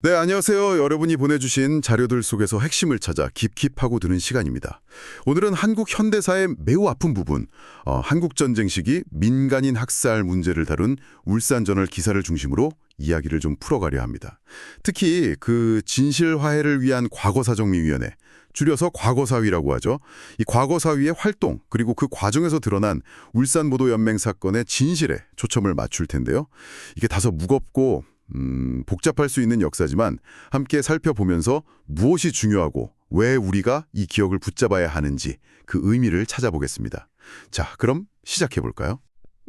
네, 안녕하세요. 여러분이 보내주신 자료들 속에서 핵심을 찾아 깊이 파고드는 시간입니다. 오늘은 한국 현대사의 매우 아픈 부분, 어, 한국전쟁 시기 민간인 학살 문제를 다룬 울산저널 기사를 중심으로 이야기를 좀 풀어가려 합니다. 특히 그 진실화해를 위한 과거사정리위원회, 줄여서 과거사위라고 하죠. 이 과거사위의 활동, 그리고 그 과정에서 드러난 울산보도연맹 사건의 진실에 초점을 맞출 텐데요. 이게 다소 무겁고 음, 복잡할 수 있는 역사지만 함께 살펴보면서 무엇이 중요하고 왜 우리가 이 기억을 붙잡아야 하는지 그 의미를 찾아보겠습니다. 자, 그럼 시작해 볼까요?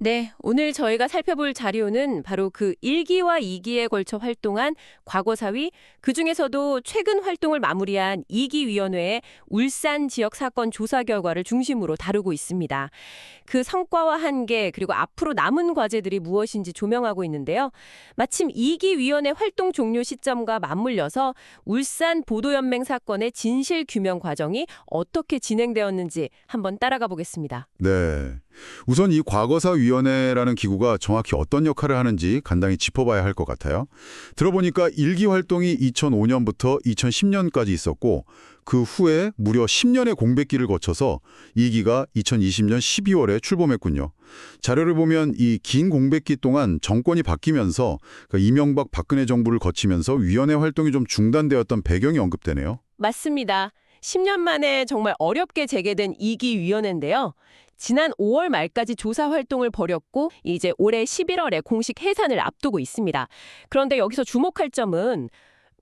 네, 오늘 저희가 살펴볼 자료는 바로 그 1기와 2기에 걸쳐 활동한 과거사위, 그중에서도 최근 활동을 마무리한 2기 위원회의 울산 지역 사건 조사 결과를 중심으로 다루고 있습니다. 그 성과와 한계, 그리고 앞으로 남은 과제들이 무엇인지 조명하고 있는데요. 마침 2기 위원회 활동 종료 시점과 맞물려서 울산 보도연맹 사건의 진실 규명 과정이 어떻게 진행되었는지 한번 따라가 보겠습니다. 네. 우선 이 과거사위원회라는 기구가 정확히 어떤 역할을 하는지 간단히 짚어봐야 할 것 같아요. 들어보니까 일기 활동이 2005년부터 2010년까지 있었고 그 후에 무려 10년의 공백기를 거쳐서 이 기가 2020년 12월에 출범했군요. 자료를 보면 이 긴 공백기 동안 정권이 바뀌면서 그 이명박 박근혜 정부를 거치면서 위원회 활동이 좀 중단되었던 배경이 언급되네요. 맞습니다. 10년 만에 정말 어렵게 재개된 2기 위원회인데요. 지난 5월 말까지 조사 활동을 벌였고 이제 올해 11월에 공식 해산을 앞두고 있습니다. 그런데 여기서 주목할 점은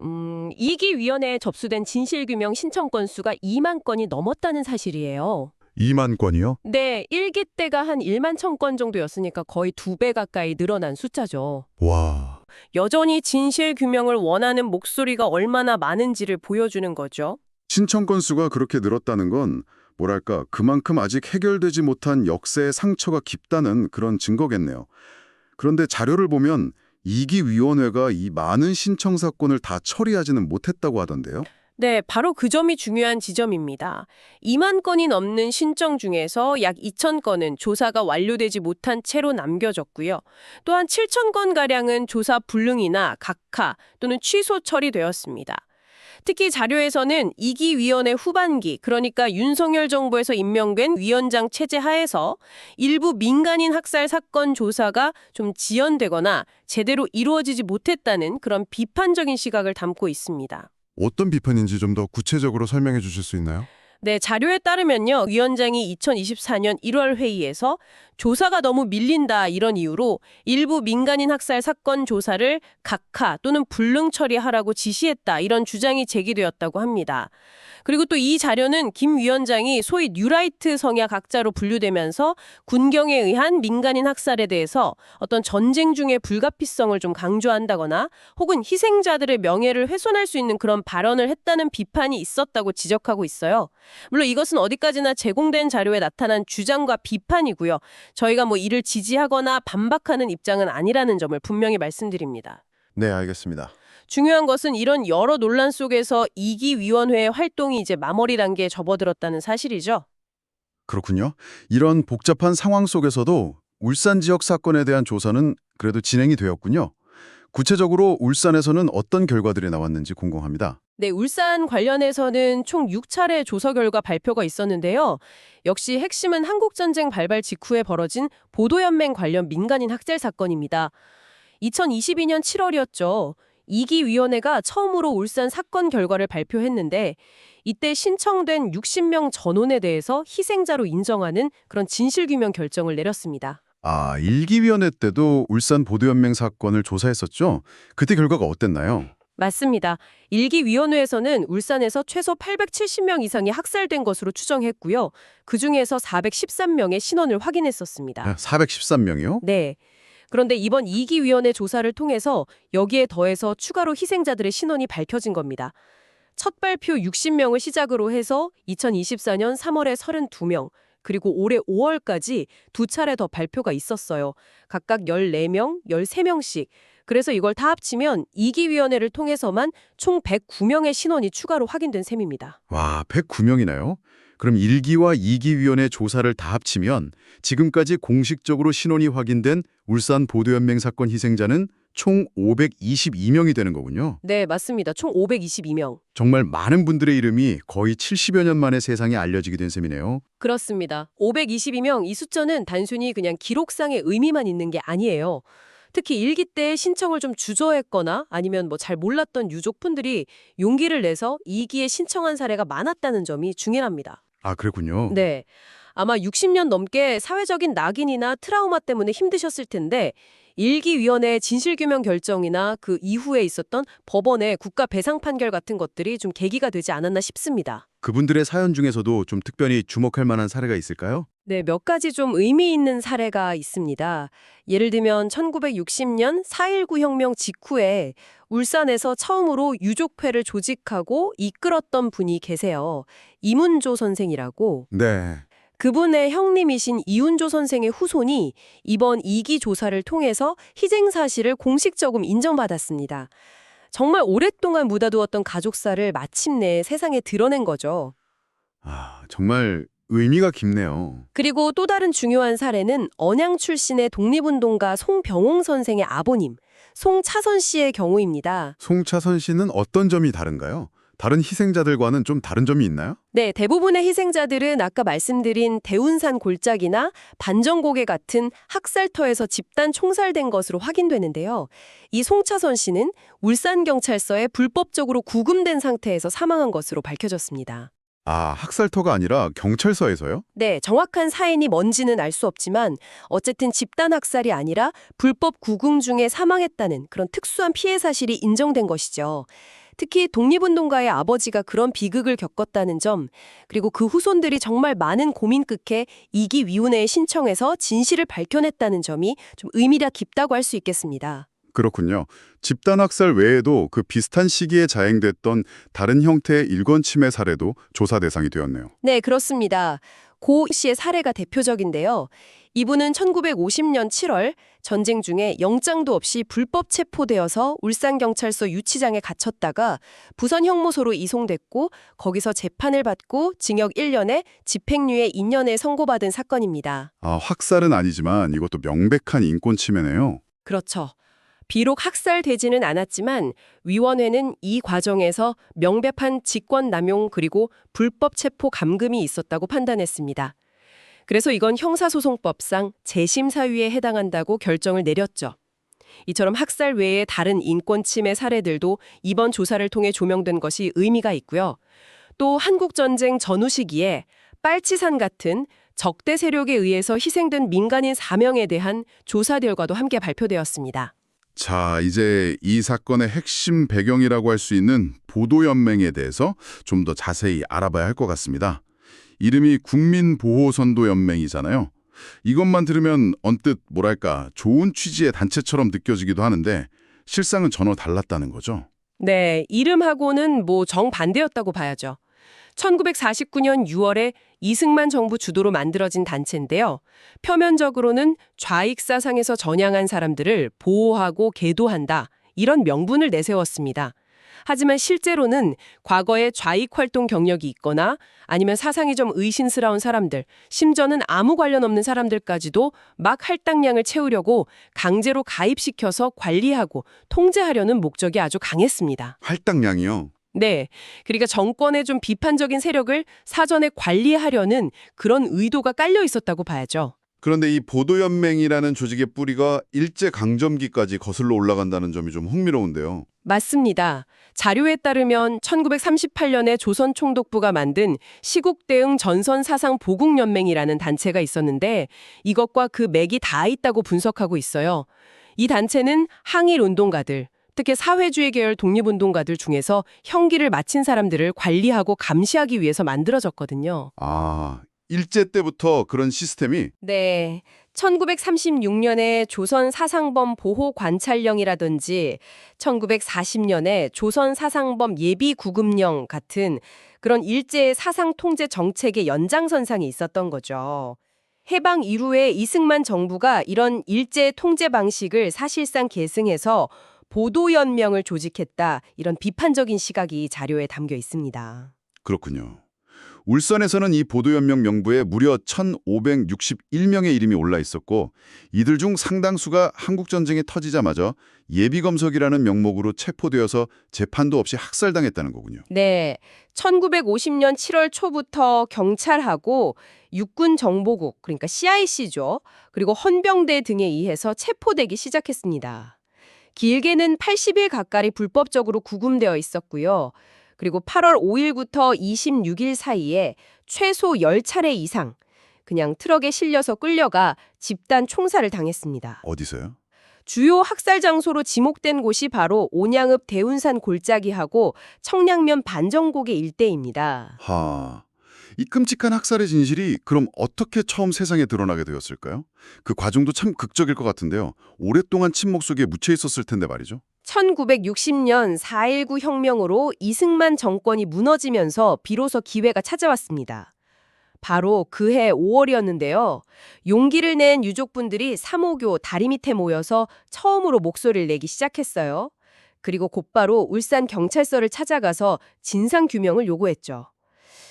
음, 2기 위원회에 접수된 진실규명 신청 건수가 2만 건이 넘었다는 사실이에요. 2만 건이요? 네, 1기 때가 한 1만 천 건 정도였으니까 거의 두 배 가까이 늘어난 숫자죠. 와... 여전히 진실 규명을 원하는 목소리가 얼마나 많은지를 보여주는 거죠. 신청 건수가 그렇게 늘었다는 건 뭐랄까 그만큼 아직 해결되지 못한 역사의 상처가 깊다는 그런 증거겠네요. 그런데 자료를 보면 이기 위원회가 이 많은 신청 사건을 다 처리하지는 못했다고 하던데요. 네, 바로 그 점이 중요한 지점입니다. 2만 건이 넘는 신청 중에서 약 2천 건은 조사가 완료되지 못한 채로 남겨졌고요. 또한 7천 건가량은 조사 불능이나 각하 또는 취소 처리되었습니다. 특히 자료에서는 2기 위원회 후반기, 그러니까 윤석열 정부에서 임명된 위원장 체제 하에서 일부 민간인 학살 사건 조사가 좀 지연되거나 제대로 이루어지지 못했다는 그런 비판적인 시각을 담고 있습니다. 어떤 비판인지 좀 더 구체적으로 설명해 주실 수 있나요? 네, 자료에 따르면요. 위원장이 2024년 1월 회의에서 조사가 너무 밀린다 이런 이유로 일부 민간인 학살 사건 조사를 각하 또는 불능 처리하라고 지시했다 이런 주장이 제기되었다고 합니다. 그리고 또 이 자료는 김 위원장이 소위 뉴라이트 성향 학자로 분류되면서 군경에 의한 민간인 학살에 대해서 어떤 전쟁 중의 불가피성을 좀 강조한다거나 혹은 희생자들의 명예를 훼손할 수 있는 그런 발언을 했다는 비판이 있었다고 지적하고 있어요. 물론 이것은 어디까지나 제공된 자료에 나타난 주장과 비판이고요. 저희가 뭐 이를 지지하거나 반박하는 입장은 아니라는 점을 분명히 말씀드립니다. 네, 알겠습니다. 중요한 것은 이런 여러 논란 속에서 이기 위원회의 활동이 이제 마무리 단계에 접어들었다는 사실이죠. 그렇군요. 이런 복잡한 상황 속에서도 울산 지역 사건에 대한 조사는 그래도 진행이 되었군요. 구체적으로 울산에서는 어떤 결과들이 나왔는지 궁금합니다. 네, 울산 관련해서는 총 6차례 조사 결과 발표가 있었는데요. 역시 핵심은 한국전쟁 발발 직후에 벌어진 보도연맹 관련 민간인 학살 사건입니다. 2022년 7월이었죠. 이기 위원회가 처음으로 울산 사건 결과를 발표했는데 이때 신청된 60명 전원에 대해서 희생자로 인정하는 그런 진실규명 결정을 내렸습니다. 아, 일기위원회 때도 울산 보도연맹 사건을 조사했었죠? 그때 결과가 어땠나요? 맞습니다. 일기위원회에서는 울산에서 최소 870명 이상이 학살된 것으로 추정했고요. 그중에서 413명의 신원을 확인했었습니다. 413명이요? 네. 그런데 이번 2기 위원회 조사를 통해서 여기에 더해서 추가로 희생자들의 신원이 밝혀진 겁니다. 첫 발표 60명을 시작으로 해서 2024년 3월에 32명, 그리고 올해 5월까지 두 차례 더 발표가 있었어요. 각각 14명, 13명씩. 그래서 이걸 다 합치면 2기 위원회를 통해서만 총 109명의 신원이 추가로 확인된 셈입니다. 와, 109명이나요? 그럼 1기와 2기 위원회 조사를 다 합치면 지금까지 공식적으로 신원이 확인된 울산 보도연맹 사건 희생자는 총 522명이 되는 거군요. 네, 맞습니다. 총 522명. 정말 많은 분들의 이름이 거의 70여 년 만에 세상에 알려지게 된 셈이네요. 그렇습니다. 522명 이 숫자는 단순히 그냥 기록상의 의미만 있는 게 아니에요. 특히 일기 때 신청을 좀 주저했거나 아니면 뭐 잘 몰랐던 유족분들이 용기를 내서 이기에 신청한 사례가 많았다는 점이 중요합니다. 아, 그랬군요. 네. 아마 60년 넘게 사회적인 낙인이나 트라우마 때문에 힘드셨을 텐데 일기위원회의 진실규명 결정이나 그 이후에 있었던 법원의 국가 배상 판결 같은 것들이 좀 계기가 되지 않았나 싶습니다. 그분들의 사연 중에서도 좀 특별히 주목할 만한 사례가 있을까요? 네, 몇 가지 좀 의미 있는 사례가 있습니다. 예를 들면 1960년 4.19 혁명 직후에 울산에서 처음으로 유족회를 조직하고 이끌었던 분이 계세요. 이문조 선생이라고. 네. 그분의 형님이신 이운조 선생의 후손이 이번 이기 조사를 통해서 희생 사실을 공식적으로 인정받았습니다. 정말 오랫동안 묻어두었던 가족사를 마침내 세상에 드러낸 거죠. 아, 정말 의미가 깊네요. 그리고 또 다른 중요한 사례는 언양 출신의 독립운동가 송병홍 선생의 아버님, 송차선 씨의 경우입니다. 송차선 씨는 어떤 점이 다른가요? 다른 희생자들과는 좀 다른 점이 있나요? 네, 대부분의 희생자들은 아까 말씀드린 대운산 골짜기나 반정고개 같은 학살터에서 집단 총살된 것으로 확인되는데요. 이 송차선 씨는 울산경찰서에 불법적으로 구금된 상태에서 사망한 것으로 밝혀졌습니다. 아, 학살터가 아니라 경찰서에서요? 네, 정확한 사인이 뭔지는 알 수 없지만 어쨌든 집단 학살이 아니라 불법 구금 중에 사망했다는 그런 특수한 피해 사실이 인정된 것이죠. 특히 독립운동가의 아버지가 그런 비극을 겪었다는 점, 그리고 그 후손들이 정말 많은 고민 끝에 이기 위원회에 신청해서 진실을 밝혀냈다는 점이 좀 의미가 깊다고 할 수 있겠습니다. 그렇군요. 집단 학살 외에도 그 비슷한 시기에 자행됐던 다른 형태의 일권 침해 사례도 조사 대상이 되었네요. 네, 그렇습니다. 고 씨의 사례가 대표적인데요. 이분은 1950년 7월 전쟁 중에 영장도 없이 불법 체포되어서 울산경찰서 유치장에 갇혔다가 부산 형무소로 이송됐고 거기서 재판을 받고 징역 1년에 집행유예 2년에 선고받은 사건입니다. 아, 학살은 아니지만 이것도 명백한 인권 침해네요. 그렇죠. 비록 학살되지는 않았지만 위원회는 이 과정에서 명백한 직권 남용 그리고 불법 체포 감금이 있었다고 판단했습니다. 그래서 이건 형사소송법상 재심 사유에 해당한다고 결정을 내렸죠. 이처럼 학살 외의 다른 인권 침해 사례들도 이번 조사를 통해 조명된 것이 의미가 있고요. 또 한국 전쟁 전후 시기에 빨치산 같은 적대 세력에 의해서 희생된 민간인 4명에 대한 조사 결과도 함께 발표되었습니다. 자, 이제 이 사건의 핵심 배경이라고 할 수 있는 보도연맹에 대해서 좀 더 자세히 알아봐야 할 것 같습니다. 이름이 국민보호선도연맹이잖아요. 이것만 들으면 언뜻 뭐랄까 좋은 취지의 단체처럼 느껴지기도 하는데 실상은 전혀 달랐다는 거죠. 네, 이름하고는 뭐 정반대였다고 봐야죠. 1949년 6월에 이승만 정부 주도로 만들어진 단체인데요. 표면적으로는 좌익 사상에서 전향한 사람들을 보호하고 계도한다. 이런 명분을 내세웠습니다. 하지만 실제로는 과거에 좌익 활동 경력이 있거나 아니면 사상이 좀 의심스러운 사람들, 심지어는 아무 관련 없는 사람들까지도 막 할당량을 채우려고 강제로 가입시켜서 관리하고 통제하려는 목적이 아주 강했습니다. 할당량이요. 네. 그러니까 정권의 좀 비판적인 세력을 사전에 관리하려는 그런 의도가 깔려 있었다고 봐야죠. 그런데 이 보도연맹이라는 조직의 뿌리가 일제강점기까지 거슬러 올라간다는 점이 좀 흥미로운데요. 맞습니다. 자료에 따르면 1938년에 조선총독부가 만든 시국대응 전선사상보국연맹이라는 단체가 있었는데 이것과 그 맥이 다 있다고 분석하고 있어요. 이 단체는 항일 운동가들, 특히 사회주의 계열 독립운동가들 중에서 형기를 마친 사람들을 관리하고 감시하기 위해서 만들어졌거든요. 아, 일제 때부터 그런 시스템이 네. 1936년에 조선 사상범 보호 관찰령이라든지 1940년에 조선 사상범 예비 구금령 같은 그런 일제의 사상 통제 정책의 연장선상에 있었던 거죠. 해방 이후에 이승만 정부가 이런 일제 통제 방식을 사실상 계승해서 보도연명을 조직했다. 이런 비판적인 시각이 자료에 담겨 있습니다. 그렇군요. 울산에서는 이 보도연명 명부에 무려 1,561명의 이름이 올라 있었고 이들 중 상당수가 한국전쟁이 터지자마자 예비검석이라는 명목으로 체포되어서 재판도 없이 학살당했다는 거군요. 네. 1950년 7월 초부터 경찰하고 육군 정보국, 그러니까 CIC죠. 그리고 헌병대 등에 의해서 체포되기 시작했습니다. 길게는 80일 가까이 불법적으로 구금되어 있었고요. 그리고 8월 5일부터 26일 사이에 최소 10차례 이상 그냥 트럭에 실려서 끌려가 집단 총살을 당했습니다. 어디서요? 주요 학살 장소로 지목된 곳이 바로 온양읍 대운산 골짜기하고 청량면 반정고개 일대입니다. 하... 이 끔찍한 학살의 진실이 그럼 어떻게 처음 세상에 드러나게 되었을까요? 그 과정도 참 극적일 것 같은데요. 오랫동안 침묵 속에 묻혀 있었을 텐데 말이죠. 1960년 4.19 혁명으로 이승만 정권이 무너지면서 비로소 기회가 찾아왔습니다. 바로 그해 5월이었는데요. 용기를 낸 유족분들이 3호교 다리 밑에 모여서 처음으로 목소리를 내기 시작했어요. 그리고 곧바로 울산 경찰서를 찾아가서 진상 규명을 요구했죠.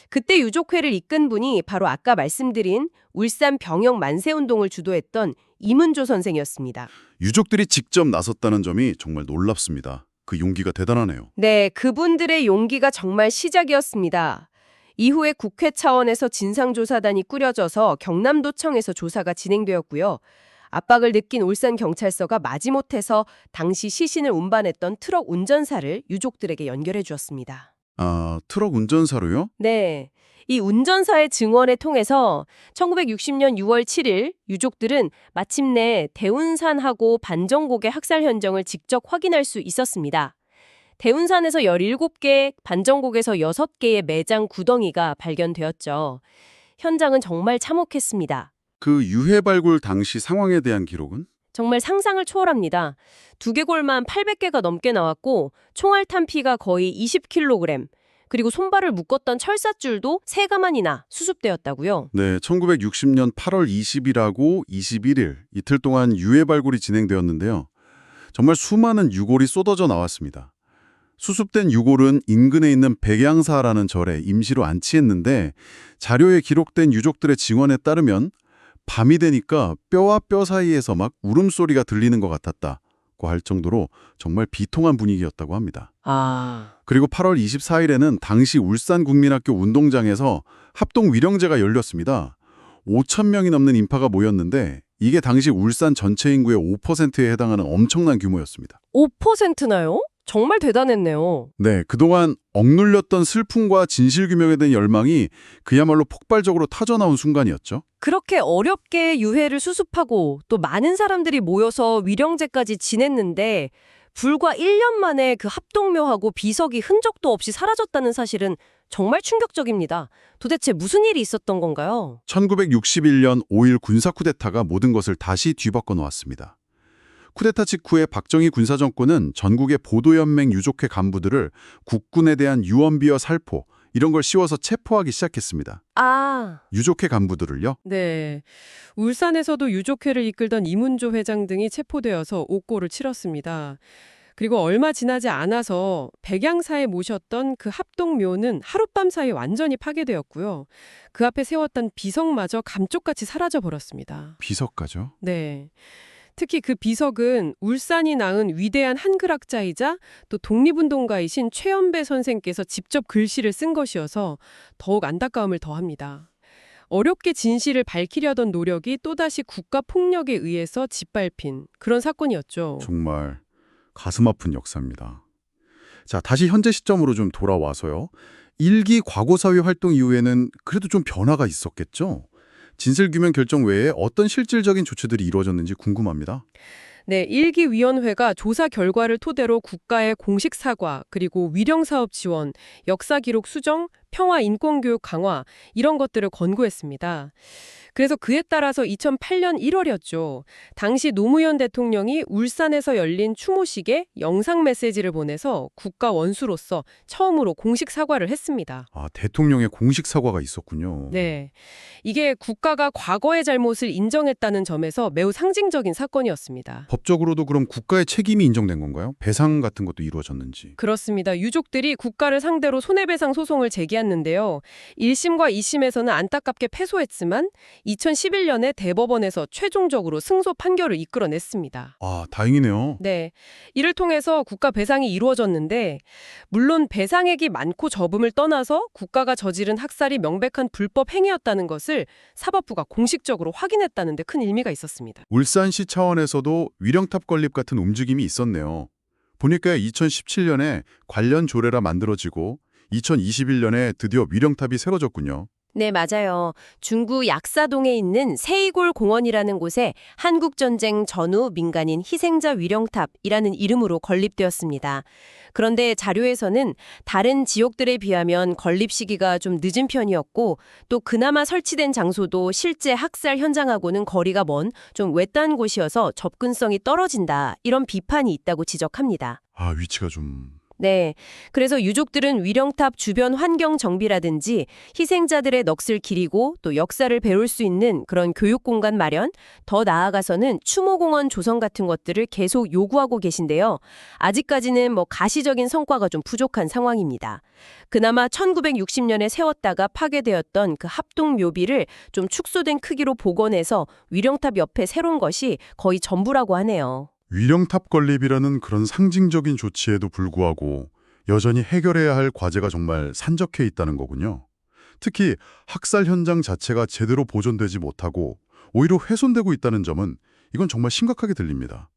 그때 유족회를 이끈 분이 바로 아까 말씀드린 울산 병역 만세 운동을 주도했던 이문조 선생이었습니다. 유족들이 직접 나섰다는 점이 정말 놀랍습니다. 그 용기가 대단하네요. 네, 그분들의 용기가 정말 시작이었습니다. 이후에 국회 차원에서 진상조사단이 꾸려져서 경남도청에서 조사가 진행되었고요. 압박을 느낀 울산경찰서가 마지못해서 당시 시신을 운반했던 트럭 운전사를 유족들에게 연결해 주었습니다. 아, 트럭 운전사로요? 네. 이 운전사의 증언을 통해서 1960년 6월 7일 유족들은 마침내 대운산하고 반정곡의 학살 현장을 직접 확인할 수 있었습니다. 대운산에서 17개, 반정곡에서 6개의 매장 구덩이가 발견되었죠. 현장은 정말 참혹했습니다. 그 유해 발굴 당시 상황에 대한 기록은? 정말 상상을 초월합니다. 두개골만 800개가 넘게 나왔고 총알 탄피가 거의 20kg, 그리고 손발을 묶었던 철사줄도 세 가만이나 수습되었다고요. 네, 1960년 8월 20일하고 21일 이틀 동안 유해 발굴이 진행되었는데요. 정말 수많은 유골이 쏟아져 나왔습니다. 수습된 유골은 인근에 있는 백양사라는 절에 임시로 안치했는데 자료에 기록된 유족들의 증언에 따르면 밤이 되니까 뼈와 뼈 사이에서 막 울음소리가 들리는 것 같았다고 할 정도로 정말 비통한 분위기였다고 합니다. 아, 그리고 8월 24일에는 당시 울산국민학교 운동장에서 합동 위령제가 열렸습니다. 5천 명이 넘는 인파가 모였는데 이게 당시 울산 전체 인구의 5%에 해당하는 엄청난 규모였습니다. 5%나요? 정말 대단했네요. 네, 그동안 억눌렸던 슬픔과 진실규명에 대한 열망이 그야말로 폭발적으로 터져나온 순간이었죠. 그렇게 어렵게 유해를 수습하고 또 많은 사람들이 모여서 위령제까지 지냈는데 불과 1년 만에 그 합동묘하고 비석이 흔적도 없이 사라졌다는 사실은 정말 충격적입니다. 도대체 무슨 일이 있었던 건가요? 1961년 5일 군사 쿠데타가 모든 것을 다시 뒤바꿔 놓았습니다. 쿠데타 직후에 박정희 군사정권은 전국의 보도연맹 유족회 간부들을 국군에 대한 유언비어 살포 이런 걸 씌워서 체포하기 시작했습니다. 아, 유족회 간부들을요? 네. 울산에서도 유족회를 이끌던 이문조 회장 등이 체포되어서 옥고를 치렀습니다. 그리고 얼마 지나지 않아서 백양사에 모셨던 그 합동묘는 하룻밤 사이에 완전히 파괴되었고요. 그 앞에 세웠던 비석마저 감쪽같이 사라져 버렸습니다. 비석가죠. 네. 특히 그 비석은 울산이 낳은 위대한 한글학자이자 또 독립운동가이신 최연배 선생께서 직접 글씨를 쓴 것이어서 더욱 안타까움을 더합니다. 어렵게 진실을 밝히려던 노력이 또다시 국가 폭력에 의해서 짓밟힌 그런 사건이었죠. 정말 가슴 아픈 역사입니다. 자, 다시 현재 시점으로 좀 돌아와서요. 일기 과거사회 활동 이후에는 그래도 좀 변화가 있었겠죠? 진실규명 결정 외에 어떤 실질적인 조치들이 이루어졌는지 궁금합니다. 네, 일기위원회가 조사 결과를 토대로 국가의 공식 사과, 그리고 위령 사업 지원, 역사 기록 수정, 평화 인권 교육 강화 이런 것들을 권고했습니다. 그래서 그에 따라서 2008년 1월이었죠. 당시 노무현 대통령이 울산에서 열린 추모식에 영상 메시지를 보내서 국가 원수로서 처음으로 공식 사과를 했습니다. 아, 대통령의 공식 사과가 있었군요. 네. 이게 국가가 과거의 잘못을 인정했다는 점에서 매우 상징적인 사건이었습니다. 법적으로도 그럼 국가의 책임이 인정된 건가요? 배상 같은 것도 이루어졌는지. 그렇습니다. 유족들이 국가를 상대로 손해배상 소송을 제기한 얘기했는데요. 1심과 2심에서는 안타깝게 패소했지만 2011년에 대법원에서 최종적으로 승소 판결을 이끌어냈습니다. 아, 다행이네요. 네. 이를 통해서 국가 배상이 이루어졌는데 물론 배상액이 많고 적음을 떠나서 국가가 저지른 학살이 명백한 불법 행위였다는 것을 사법부가 공식적으로 확인했다는 데 큰 의미가 있었습니다. 울산시 차원에서도 위령탑 건립 같은 움직임이 있었네요. 보니까 2017년에 관련 조례가 만들어지고 2021년에 드디어 위령탑이 세워졌군요. 네, 맞아요. 중구 약사동에 있는 세이골 공원이라는 곳에 한국전쟁 전후 민간인 희생자 위령탑이라는 이름으로 건립되었습니다. 그런데 자료에서는 다른 지역들에 비하면 건립 시기가 좀 늦은 편이었고 또 그나마 설치된 장소도 실제 학살 현장하고는 거리가 먼 좀 외딴 곳이어서 접근성이 떨어진다 이런 비판이 있다고 지적합니다. 아, 위치가 좀... 네. 그래서 유족들은 위령탑 주변 환경 정비라든지 희생자들의 넋을 기리고 또 역사를 배울 수 있는 그런 교육 공간 마련, 더 나아가서는 추모공원 조성 같은 것들을 계속 요구하고 계신데요. 아직까지는 뭐 가시적인 성과가 좀 부족한 상황입니다. 그나마 1960년에 세웠다가 파괴되었던 그 합동 묘비를 좀 축소된 크기로 복원해서 위령탑 옆에 새로운 것이 거의 전부라고 하네요. 위령탑 건립이라는 그런 상징적인 조치에도 불구하고 여전히 해결해야 할 과제가 정말 산적해 있다는 거군요. 특히 학살 현장 자체가 제대로 보존되지 못하고 오히려 훼손되고 있다는 점은 이건 정말 심각하게 들립니다.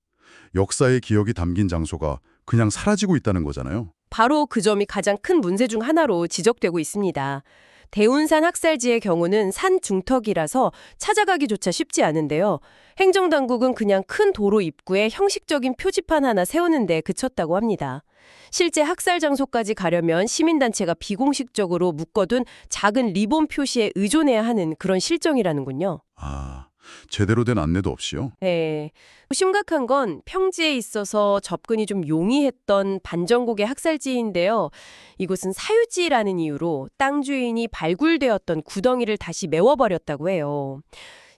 역사의 기억이 담긴 장소가 그냥 사라지고 있다는 거잖아요. 바로 그 점이 가장 큰 문제 중 하나로 지적되고 있습니다. 대운산 학살지의 경우는 산 중턱이라서 찾아가기조차 쉽지 않은데요. 행정당국은 그냥 큰 도로 입구에 형식적인 표지판 하나 세우는데 그쳤다고 합니다. 실제 학살 장소까지 가려면 시민단체가 비공식적으로 묶어둔 작은 리본 표시에 의존해야 하는 그런 실정이라는군요. 아, 제대로 된 안내도 없이요? 네. 심각한 건 평지에 있어서 접근이 좀 용이했던 반정곡의 학살지인데요. 이곳은 사유지라는 이유로 땅 주인이 발굴되었던 구덩이를 다시 메워버렸다고 해요.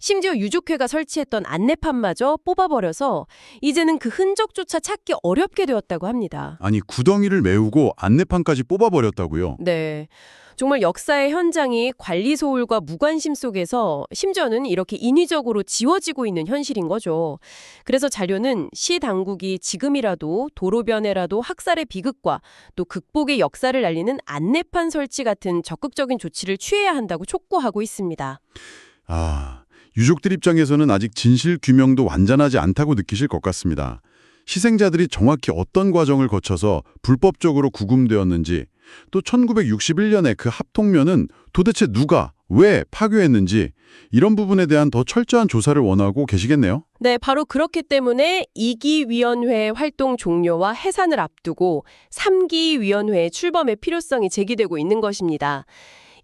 심지어 유족회가 설치했던 안내판마저 뽑아버려서 이제는 그 흔적조차 찾기 어렵게 되었다고 합니다. 아니, 구덩이를 메우고 안내판까지 뽑아버렸다고요? 네. 정말 역사의 현장이 관리 소홀과 무관심 속에서 심지어는 이렇게 인위적으로 지워지고 있는 현실인 거죠. 그래서 자료는 시 당국이 지금이라도 도로변에라도 학살의 비극과 또 극복의 역사를 알리는 안내판 설치 같은 적극적인 조치를 취해야 한다고 촉구하고 있습니다. 아, 유족들 입장에서는 아직 진실 규명도 완전하지 않다고 느끼실 것 같습니다. 희생자들이 정확히 어떤 과정을 거쳐서 불법적으로 구금되었는지, 또 1961년에 그 합통면은 도대체 누가, 왜 파괴했는지 이런 부분에 대한 더 철저한 조사를 원하고 계시겠네요. 네, 바로 그렇기 때문에 2기 위원회 활동 종료와 해산을 앞두고 3기 위원회의 출범의 필요성이 제기되고 있는 것입니다.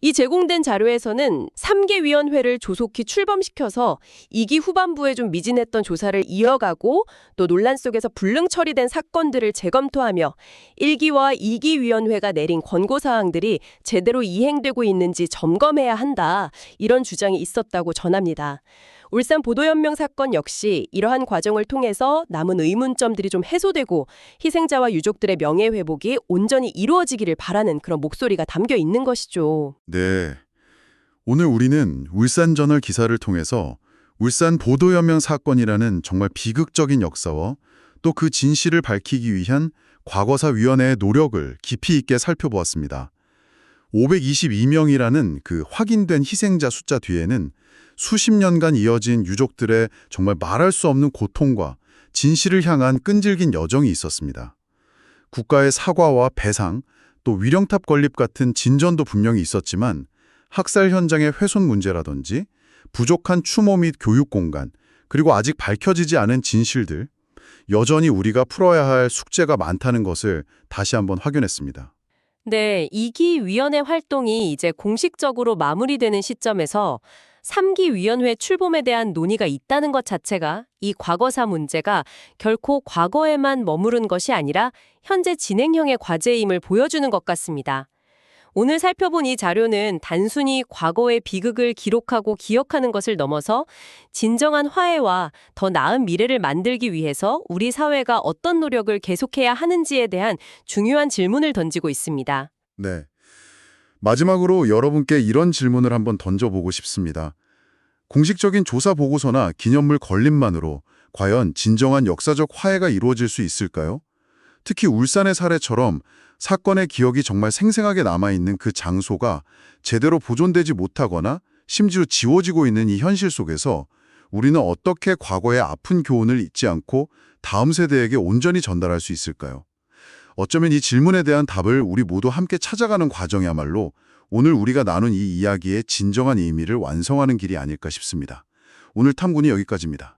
이 제공된 자료에서는 3개 위원회를 조속히 출범시켜서 2기 후반부에 좀 미진했던 조사를 이어가고 또 논란 속에서 불능 처리된 사건들을 재검토하며 1기와 2기 위원회가 내린 권고 사항들이 제대로 이행되고 있는지 점검해야 한다. 이런 주장이 있었다고 전합니다. 울산 보도연명 사건 역시 이러한 과정을 통해서 남은 의문점들이 좀 해소되고 희생자와 유족들의 명예 회복이 온전히 이루어지기를 바라는 그런 목소리가 담겨 있는 것이죠. 네. 오늘 우리는 울산저널 기사를 통해서 울산 보도연명 사건이라는 정말 비극적인 역사와 또 그 진실을 밝히기 위한 과거사위원회의 노력을 깊이 있게 살펴보았습니다. 522명이라는 그 확인된 희생자 숫자 뒤에는 수십 년간 이어진 유족들의 정말 말할 수 없는 고통과 진실을 향한 끈질긴 여정이 있었습니다. 국가의 사과와 배상, 또 위령탑 건립 같은 진전도 분명히 있었지만 학살 현장의 훼손 문제라든지 부족한 추모 및 교육 공간, 그리고 아직 밝혀지지 않은 진실들, 여전히 우리가 풀어야 할 숙제가 많다는 것을 다시 한번 확인했습니다. 네, 2기 위원회 활동이 이제 공식적으로 마무리되는 시점에서 3기 위원회 출범에 대한 논의가 있다는 것 자체가 이 과거사 문제가 결코 과거에만 머무른 것이 아니라 현재 진행형의 과제임을 보여주는 것 같습니다. 오늘 살펴본 이 자료는 단순히 과거의 비극을 기록하고 기억하는 것을 넘어서 진정한 화해와 더 나은 미래를 만들기 위해서 우리 사회가 어떤 노력을 계속해야 하는지에 대한 중요한 질문을 던지고 있습니다. 네. 마지막으로 여러분께 이런 질문을 한번 던져보고 싶습니다. 공식적인 조사 보고서나 기념물 건립만으로 과연 진정한 역사적 화해가 이루어질 수 있을까요? 특히 울산의 사례처럼 사건의 기억이 정말 생생하게 남아있는 그 장소가 제대로 보존되지 못하거나 심지어 지워지고 있는 이 현실 속에서 우리는 어떻게 과거의 아픈 교훈을 잊지 않고 다음 세대에게 온전히 전달할 수 있을까요? 어쩌면 이 질문에 대한 답을 우리 모두 함께 찾아가는 과정이야말로 오늘 우리가 나눈 이 이야기의 진정한 의미를 완성하는 길이 아닐까 싶습니다. 오늘 탐구는 여기까지입니다.